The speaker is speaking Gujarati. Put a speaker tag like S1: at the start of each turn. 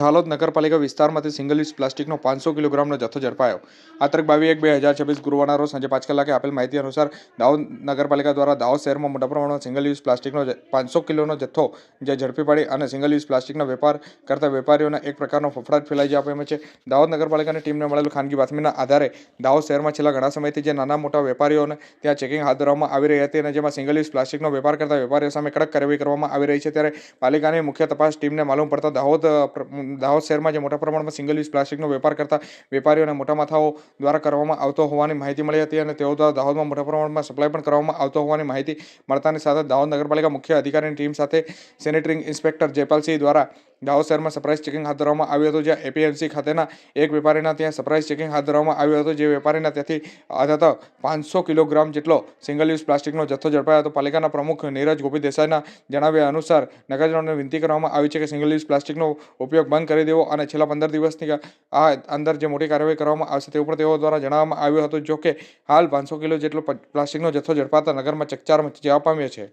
S1: હાલોદ નગરપાલિકા વિસ્તારમાંથી સિંગલ યુઝ પ્લાસ્ટિકનો પાંચસો કિલોગ્રામનો જથ્થો ઝડપાયો. આ બાવી એક બે હજાર છવ્વીસ ગુરુવારના રોજ સાંજે પાંચ કલાકે આપેલ માહિતી અનુસાર દાહોદ નગરપાલિકા દ્વારા દાહોદ શહેરમાં મોટા પ્રમાણમાં સિંગલ યુઝ પ્લાસ્ટિકનો પાંચસો કિલોનો જથ્થો જે ઝડપી પાડી અને સિંગલ યુઝ પ્લાસ્ટિકનો વેપાર કરતા વેપારીઓના એક પ્રકારનો ફફડાટ ફેલાઈ જવા પામ્યો છે. દાહોદ નગરપાલિકાની ટીમને મળેલ ખાનગી બાતમીના આધારે દાહોદ શહેરમાં છેલ્લા ઘણા સમયથી જે નાના મોટા વેપારીઓને ત્યાં ચેકિંગ હાથ ધરવામાં આવી રહી હતી અને જેમાં સિંગલ યુઝ પ્લાસ્ટિકનો વેપાર કરતા વેપારીઓ સામે કડક કાર્યવાહી કરવામાં આવી રહી છે. ત્યારે પાલિકાની મુખ્ય તપાસ ટીમને માલુમ પડતા દાહોદ દાહોદ શહેરમાં જે મોટા પ્રમાણમાં સિંગલ યુઝ પ્લાસ્ટિકનો વેપાર કરતા વેપારીઓને મોટા માથાઓ દ્વારા કરવામાં આવતો હોવાની માહિતી મળી હતી અને તેઓ દ્વારા દાહોદમાં મોટા પ્રમાણમાં સપ્લાય પણ કરવામાં આવતો હોવાની માહિતી મળતાની સાથે દાહોદ નગરપાલિકા મુખ્ય અધિકારીની ટીમ સાથે સેનેટરી ઇન્સ્પેક્ટર જયપાલસિંહ દ્વારા દાહોદ શહેરમાં સરપ્રાઇઝ ચેકિંગ હાથ ધરવામાં આવ્યું હતું, જ્યાં એપીએમસી ખાતેના એક વેપારીના ત્યાં સરપ્રાઇઝ ચેકિંગ હાથ ધરવામાં આવ્યું હતું, જે વેપારીના ત્યાંથી અંતતઃ પાંચસો કિલોગ્રામ જેટલો સિંગલ યુઝ પ્લાસ્ટિકનો જથ્થો ઝડપાયો હતો. પાલિકાના પ્રમુખ નીરજ ગોપી દેસાઈના જણાવ્યા અનુસાર નગરજનોને વિનંતી કરવામાં આવી છે કે સિંગલ યુઝ પ્લાસ્ટિકનો ઉપયોગ બંધ કરી દેવો અને છેલ્લા પંદર દિવસની આ અંદર જે મોટી કાર્યવાહી કરવામાં આવશે તે ઉપર તેઓ દ્વારા જણાવવામાં આવ્યું હતું, જો કે હાલ પાંચસો કિલો જેટલો પ્લાસ્ટિકનો જથ્થો ઝડપાતા નગરમાં ચકચાર મચી જવા પામ્યો છે.